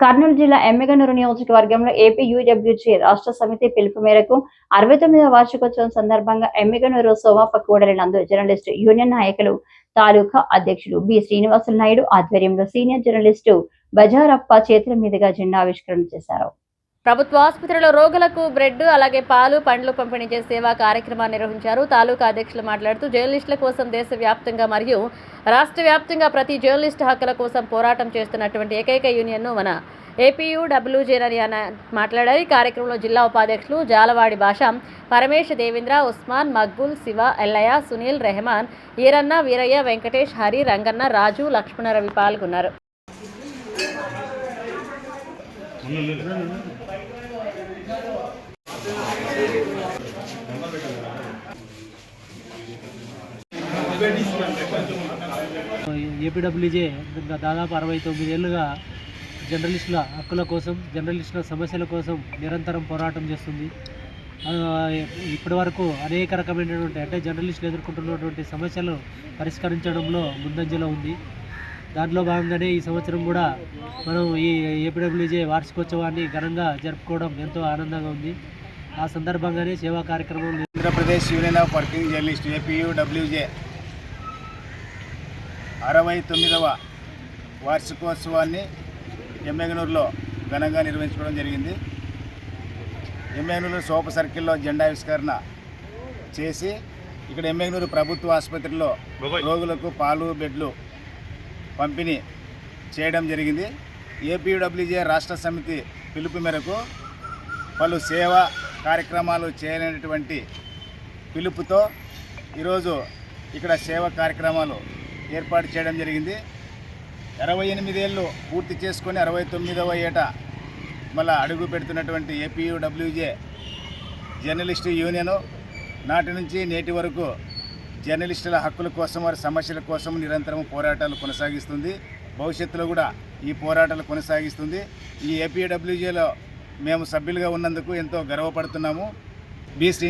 కర్నూలు జిల్లా ఎమ్మెగనూరు నియోజకవర్గంలో ఏపీ యూడబ్ల్యూజీ రాష్ట్ర సమితి పిలుపు మేరకు అరవై తొమ్మిదవ వార్షికోత్సవం సందర్భంగా ఎమ్మెగనూరు సోమాప కూడలి నందు జర్నలిస్టు యూనియన్ నాయకులు తాలూకా అధ్యక్షులు బి శ్రీనివాసులు నాయుడు ఆధ్వర్యంలో సీనియర్ జర్నలిస్టు బజారప్ప చేతుల మీదుగా జెండావిష్కరణ చేశారు. ప్రభుత్వ ఆసుపత్రిలో రోగులకు బ్రెడ్ అలాగే పాలు పండ్లు పంపిణీ చేసే సేవా కార్యక్రమాన్ని నిర్వహించారు. తాలూకా అధ్యక్షులు మాట్లాడుతూ జర్నలిస్టుల కోసం దేశవ్యాప్తంగా మరియు రాష్ట్ర వ్యాప్తంగా ప్రతి జర్నలిస్ట్ హక్కుల కోసం పోరాటం చేస్తున్నటువంటి ఏకైక యూనియన్ను మన ఏపీయూ డబ్ల్యూజేనని అన్న మాట్లాడారు. ఈ కార్యక్రమంలో జిల్లా ఉపాధ్యక్షులు జాలవాడి భాష పరమేశ్ దేవేంద్ర ఉస్మాన్ మక్బుల్ శివ ఎల్లయ్య సునీల్ రెహమాన్ ఈరన్న వీరయ్య వెంకటేష్ హరి రంగన్న రాజు లక్ష్మణ రవి పాల్గొన్నారు. ఏపీడబ్ల్యూజే దాదాపు అరవై తొమ్మిది ఏళ్ళుగా జర్నలిస్టుల హక్కుల కోసం జర్నలిస్టుల సమస్యల కోసం నిరంతరం పోరాటం చేస్తుంది. ఇప్పటి వరకు అనేక రకమైనటువంటి అంటే జర్నలిస్టులు ఎదుర్కొంటున్నటువంటి సమస్యలు పరిష్కరించడంలో ముందంజలో ఉంది. దాంట్లో భాగంగానే ఈ సంవత్సరం కూడా మనం ఈ ఏపీడబ్ల్యూజే వార్షికోత్సవాన్ని ఘనంగా జరుపుకోవడం ఎంతో ఆనందంగా ఉంది. ఆ సందర్భంగానే సేవా కార్యక్రమం Andhra Pradesh union of working journalist APUWJ అరవై తొమ్మిదవ వార్షికోత్సవాన్ని ఎమ్మెగనూరులో ఘనంగా నిర్వహించుకోవడం జరిగింది. ఎమ్మెగనూరు సోప సర్కిల్లో జెండావిష్కరణ చేసి ఇక్కడ ఎమ్మెగనూరు ప్రభుత్వ ఆసుపత్రిలో రోగులకు పాలు బెడ్లు పంపిణీ చేయడం జరిగింది. ఏపీడబ్ల్యూజే రాష్ట్ర సమితి పిలుపు మేరకు పలు సేవా కార్యక్రమాలు చేయలేనటువంటి పిలుపుతో ఈరోజు ఇక్కడ సేవా కార్యక్రమాలు ఏర్పాటు చేయడం జరిగింది. ఇరవై ఎనిమిదేళ్ళు పూర్తి చేసుకొని అరవై తొమ్మిదవ ఏట మళ్ళా అడుగు పెడుతున్నటువంటి ఏపీయూడబ్ల్యూజే జర్నలిస్టు యూనియను నాటి నుంచి నేటి వరకు జర్నలిస్టుల హక్కుల కోసం వారి సమస్యల కోసం నిరంతరం పోరాటాలు కొనసాగిస్తుంది. భవిష్యత్తులో కూడా ఈ పోరాటాలు కొనసాగిస్తుంది. ఈ ఏపీడబ్ల్యూజేలో మేము సభ్యులుగా ఉన్నందుకు ఎంతో గర్వపడుతున్నాము. బి. శ్రీను